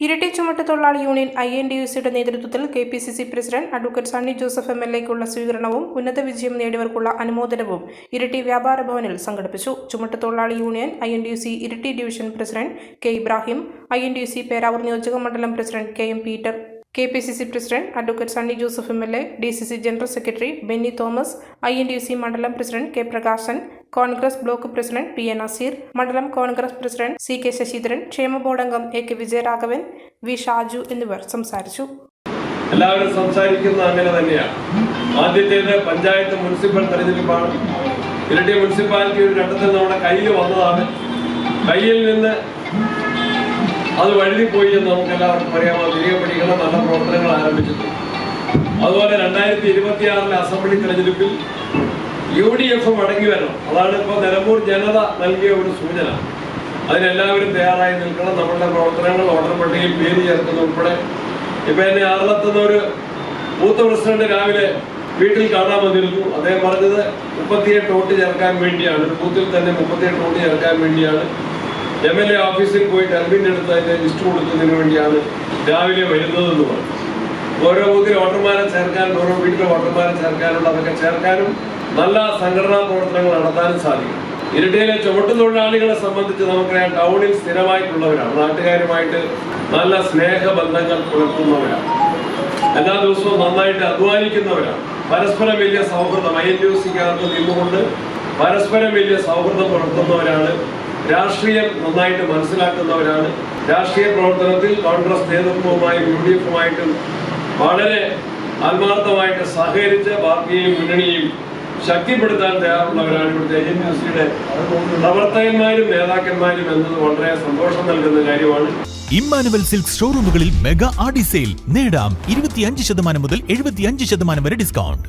ഇരട്ടി ചുമട്ട് തൊഴിലാളി union I N D U സിയുടെ നേതൃത്വത്തിൽ K P C C president advocate Sunny Joseph M L എക്കുള്ള സ്വീകരണവും ഉന്നത വിജയം നേടിയവർക്കുള്ള അനുമോദനവും ഇരട്ടി വ്യാപാര ഭവനിൽ സംഘടിപ്പിച്ചു. ചുമട്ട് തൊഴിലാളി union I N D U C Iritty division president K Ibrahim I N D U C Peravoor നിയോജക മണ്ഡലം president K M Peter K P C C president advocate Sunny Joseph M L A D C C general secretary Benny Thomas I N D U C മണ്ഡലം president K Prakashan Congress block president P A Naseer മണ്ഡലം Congress president C K Sasidharan ക്ഷേമ board അംഗം A K Vijayaraghavan V Shaju എന്നിവർ സംസാരിച്ചു. എല്ലാവരും സംസാരിക്കുന്നത് അങ്ങനെ തന്നെയാണ് ആദ്യത്തേത് പഞ്ചായത്ത് മുനിസിപ്പൽ തെരഞ്ഞെടുപ്പാണ്. ഇരട്ടി മുനിസിപ്പാലിറ്റി ഒരു ഘട്ടത്തിൽ നമ്മുടെ കയ്യിൽ വന്നതാണ്. കയ്യിൽ നിന്ന് അത് വഴുതിപ്പോയി എന്ന് നമുക്ക് എല്ലാവർക്കും അറിയാമോ? തിരികെ പിടിക്കുന്ന നല്ല പ്രവർത്തനങ്ങൾ ആരംഭിച്ചിട്ടുണ്ട്. അതുപോലെ രണ്ടായിരത്തി ഇരുപത്തിയാറിലെ അസംബ്ലി തെരഞ്ഞെടുപ്പിൽ യു ഡി എഫ് മടങ്ങി വരണം. അതാണ് ഇപ്പോൾ നിലമ്പൂർ ജനത നൽകിയ ഒരു സൂചന. അതിനെല്ലാവരും തയ്യാറായി നിൽക്കണം. നമ്മളുടെ പ്രവർത്തനങ്ങൾ ഓർഡർ പട്ടികയിൽ പേര് ചേർക്കുന്ന ഉൾപ്പെടെ. ഇപ്പൊ എന്നെ ആറിലെത്തുന്ന ഒരു ബൂത്ത് പ്രസിഡന്റ് രാവിലെ വീട്ടിൽ കാണാൻ വന്നിരുന്നു. അദ്ദേഹം പറഞ്ഞത് മുപ്പത്തിയെട്ട് വോട്ട് ചേർക്കാൻ വേണ്ടിയാണ്. ബൂത്തിൽ തന്നെ മുപ്പത്തിയെട്ട് വോട്ട് ചേർക്കാൻ വേണ്ടിയാണ്. എം എൽ എ ഓഫീസിൽ പോയി അൽബിന്റെ അടുത്ത് അതിന്റെ ലിസ്റ്റ് കൊടുക്കുന്നതിന് വേണ്ടിയാണ് രാവിലെ വരുന്നതെന്ന് പറഞ്ഞു. ഓരോ ബൂത്തിൽ വോട്ടർമാരെ ചേർക്കാൻ ഓരോ വീട്ടിലെ വോട്ടർമാരെ ചേർക്കാനുള്ള അതൊക്കെ ചേർക്കാനും നല്ല സംഘടനാ പ്രവർത്തനങ്ങൾ നടത്താനും സാധിക്കും. ഇരട്ടിയിലെ ചുവട്ടു തൊഴിലാളികളെ സംബന്ധിച്ച് നമുക്കറിയാം ടൗണിൽ സ്ഥിരമായിട്ടുള്ളവരാണ്. നാട്ടുകാരുമായിട്ട് നല്ല സ്നേഹബന്ധങ്ങൾ പുലർത്തുന്നവരാണ്. എല്ലാ ദിവസവും നന്നായിട്ട് അധ്വാനിക്കുന്നവരാണ്. പരസ്പരം വലിയ സൗഹൃദം. ഐ എൻ യു സിക്കകത്ത് നിന്നുകൊണ്ട് പരസ്പരം വലിയ സൗഹൃദം പുലർത്തുന്നവരാണ്. രാഷ്ട്രീയം നന്നായിട്ട് മനസ്സിലാക്കുന്നവരാണ്. രാഷ്ട്രീയ പ്രവർത്തനത്തിൽ കോൺഗ്രസ് നേതൃത്വവുമായും യു ഡി എഫുമായിട്ടും വളരെ ആത്മാർത്ഥമായിട്ട് സഹകരിച്ച് പാർട്ടിയെയും മുന്നണിയെയും ശക്തിപ്പെടുത്താൻ തയ്യാറുള്ളവരാണ് ഇവിടുത്തെ എൻ സിയുടെ പ്രവർത്തകന്മാരും നേതാക്കന്മാരും എന്നത് വളരെ സന്തോഷം നൽകുന്ന കാര്യമാണ്. ഇമ്മാനുവൽ സിൽക്ക് ഷോറൂമുകളിൽ മെഗാ ആഡി സെയിൽ നേടാം ഇരുപത്തിയഞ്ച് ശതമാനം മുതൽ എഴുപത്തിയഞ്ച് ശതമാനം വരെ ഡിസ്കൗണ്ട്.